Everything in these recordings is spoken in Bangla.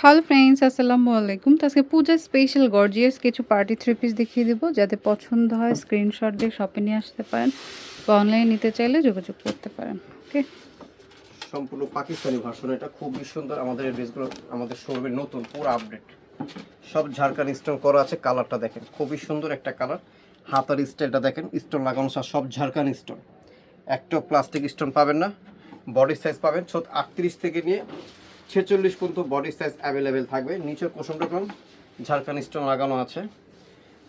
হ্যালো ফ্রেন্ডস, আসসালামু আলাইকুম। তো আজকে পূজার স্পেশাল গর্জিয়াস কিছু পার্টি থ্রি পিস দেখিয়ে দেবো। যাতে পছন্দ হয় স্ক্রিনশট দিয়ে শপে নিয়ে আসতে পারেন বা অনলাইনে নিতে চাইলে যোগাযোগ করতে পারেন ওকে সম্পূর্ণ পাকিস্তানি ভার্সন এটা খুবই সুন্দর। আমাদের ড্রেসগুলো আমাদের শোরুমে নতুন, পুরো আপডেট সব ঝাড়খান স্টোন করা আছে কালারটা দেখেন। খুবই সুন্দর একটা কালার হাতার স্টাইলটা দেখেন স্টোন লাগানো সব ঝাড়খান স্টোন একটা প্লাস্টিক স্টোন পাবেন না বডি সাইজ পাবেন, ছোট আটত্রিশ থেকে নিয়ে ছেচল্লিশ পর্যন্ত বডি সাইজ অ্যাভেলেবেল থাকবে। নিচের কোষণটা কম ঝাড়খান স্টোন লাগানো আছে।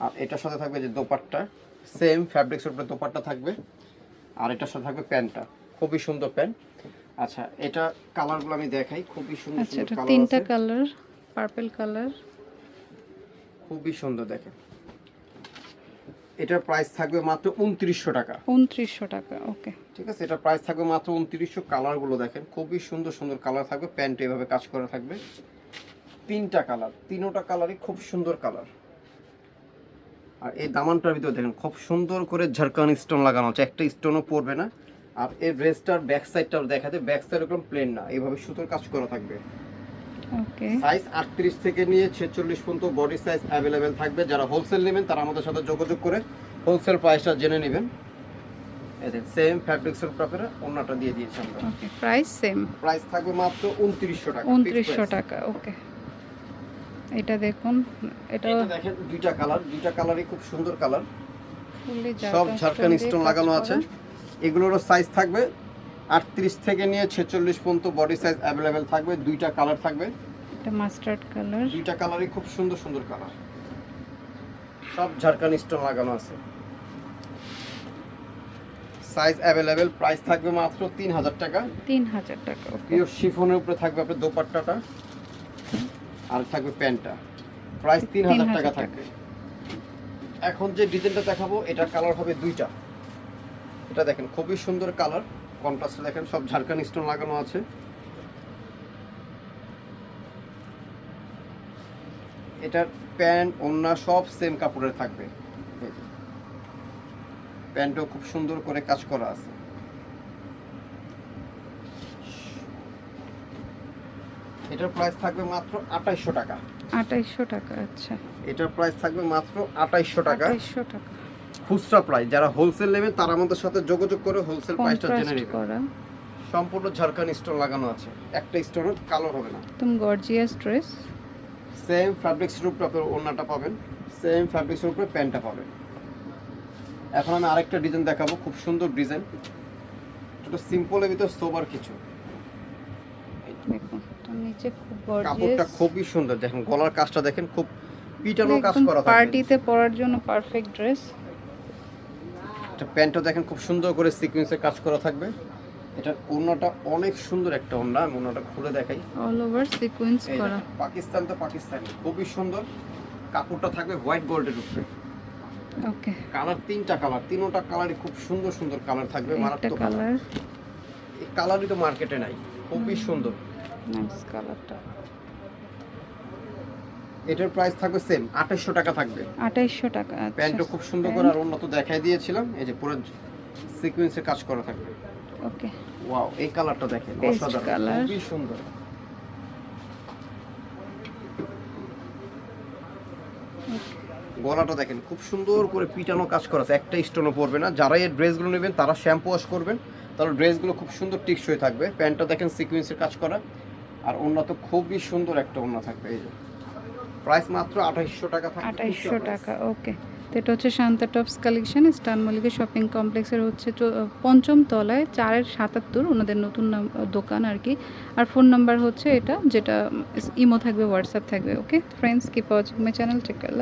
আর এটার সাথে থাকবে যে দোপাট্টা। সেম ফ্যাব্রিক্সের উপরে দোপাট্টা থাকবে। আর এটার সাথে থাকবে প্যান্টটা। খুবই সুন্দর প্যান্ট। আচ্ছা এটা কালারগুলো আমি দেখাই। খুবই সুন্দর আচ্ছা এটা তিনটা কালার পার্পল কালার খুবই সুন্দর দেখেন। এটার প্রাইস থাকবে মাত্র উনত্রিশশো টাকা। উনত্রিশশো টাকা ওকে ঠিক আছে? এটা প্রাইস থাকবে মাত্র উনত্রিশশো। কালারগুলো দেখেন খুবই সুন্দর সুন্দর কালার থাকবে। প্যান্ট এভাবে কাজ করা থাকবে। তিনটা কালার তিনোটা কালারই খুব সুন্দর কালার আর এই দামানটার ভিতরে দেখেন খুব সুন্দর করে ঝাড়খান স্টোন লাগানো আছে। একটা স্টোনও পড়বে না। আর এই ড্রেসটার ব্যাক সাইডটাও দেখাতে ব্যাক সাইড এরকম প্লেন না। এইভাবে সুতোর কাজ করা থাকবে। সাইজ আটত্রিশ থেকে নিয়ে ছেচল্লিশ পর্যন্ত বডি সাইজ অ্যাভেলেবেল থাকবে। যারা হোলসেল নেবেন তারা আমাদের সাথে যোগাযোগ করে হোলসেল প্রাইসটা জেনে নেবেন। এদের সেম ফ্যাব্রিক্সের উপরে অন্যটা দিয়ে দিয়েছি আমরা। ওকে প্রাইস সেম প্রাইস থাকবে মাত্র উনত্রিশশো টাকা উনত্রিশশো টাকা ওকে এটা দেখুন এটা এটা দেখেন দুইটা কালার দুইটা কালারই খুব সুন্দর কালার সব ঝাড়খান স্টোন লাগানো আছে। এগুলোরও সাইজ থাকবে আটত্রিশ থেকে নিয়ে ছেচল্লিশ পর্যন্ত বডি সাইজ অ্যাভেলেবেল থাকবে দুইটা কালার থাকবে। এটা মাস্টার্ড কালার দুইটা কালারই খুব সুন্দর সুন্দর কালার সব ঝাড়খান স্টোন লাগানো আছে। সাইজ অ্যাভেলেবেল প্রাইস থাকবে মাত্র তিন হাজার টাকা। তিন হাজার টাকা পিওর শিফনের উপরে থাকবে আপনার দোপাট্টাটা। আর থাকবে প্যান্টটা প্রাইস তিন হাজার 3,000 টাকা টাকা। থাকবে। এখন যে ডিজাইনটা দেখাবো এটার কালার হবে দুইটা। এটা দেখেন খুবই সুন্দর কালার কন্ট্রাস্টে দেখেন সব ঝাড়খান স্টোন লাগানো আছে। এটার প্যান্ট ওন্না সব সেম কাপড়ের থাকবে। প্যান্টও খুব সুন্দর করে কাজ করা আছে। এটার প্রাইস থাকবে মাত্র আঠাইশশো টাকা। আঠাইশশো টাকা আচ্ছা। এটার প্রাইস থাকবে মাত্র আঠাইশশো টাকা। আঠাইশশো টাকা। খুচরা প্রাইস যারা হোলসেল নেবে তারা আমাদের সাথে যোগাযোগ করে হোলসেল প্রাইসটা জেনে কন্ট্রাস্ট নেবে সম্পূর্ণ ঝাড়খান স্টোন লাগানো আছে একটা স্টোনের কালো হবে না। একদম গর্জিয়াস ড্রেস সেম ফ্যাব্রিক্সের উপরে আপনার ওড়নাটা পাবেন সেম ফ্যাব্রিক্সের উপরে প্যান্টটা পাবেন। এখন আমি আরেকটা ডিজাইন দেখাবো খুব সুন্দর ডিজাইন এটা সিম্পলের ভিতর সোবার কিছু। নিচে খুব কাপড়টা খুবই সুন্দর দেখেন গলার কাজটা দেখেন খুব পিটানো কাজ করা পার্টিতে পরার জন্য পারফেক্ট ড্রেস এটা প্যান্টটা দেখেন খুব সুন্দর করে সিকোয়েন্সের কাজ করা থাকবে। এটা ওড়নাটা অনেক সুন্দর একটা ওড়না আমি ওড়নাটা খুলে দেখাই। অল ওভার সিকোয়েন্স করা। পাকিস্তান তো পাকিস্তানি খুবই সুন্দর। কাপড়টা থাকবে হোয়াইট গোল্ডের উপরে। ওকে কালার তিনটা কালার তিনটা কালারই খুব সুন্দর সুন্দর কালার থাকবে একটা মারাত্মক। কালার এই কালারই তো মার্কেটে নাই খুবই সুন্দর। নাইস কালারটা এটার প্রাইস থাকবে সেম আঠাশশো টাকা থাকবে। আঠাইশশো টাকা আচ্ছা। প্যান্টও খুব সুন্দর করে আর উন্নত দেখাই দিয়েছিলাম এই যে পুরো সিকোয়েন্সে কাজ করা থাকবে। ওকে। ওয়াও এই কালারটা দেখেন অসাধারণ color। খুবই সুন্দর। গলাটা দেখেন খুব সুন্দর করে পিটানো কাজ করা আছে একটা স্টোনও পড়বে না। যারা এই ড্রেসগুলো নেবেন তারা শ্যাম্পু ওয়াশ করবেন তাহলে ড্রেসগুলো খুব সুন্দর টিকসই থাকবে। প্যান্টটা দেখেন সিকোয়েন্সের কাজ করা আর ওড়না তো খুবই সুন্দর একটা ওড়না থাকবে এই যে। প্রাইস মাত্র 2800 টাকা থাকবে 2800 টাকা ওকে তো এটা হচ্ছে শান্তা টপস কালেকশন স্টান মল্লিকের শপিং কমপ্লেক্সের হচ্ছে পঞ্চম তলায় চারের সাতাত্তর ওনাদের নতুন নাম- দোকান আর কি। আর ফোন নাম্বার হচ্ছে এটা যেটা ইমো থাকবে হোয়াটসঅ্যাপ থাকবে okay friends keep watching my channel take care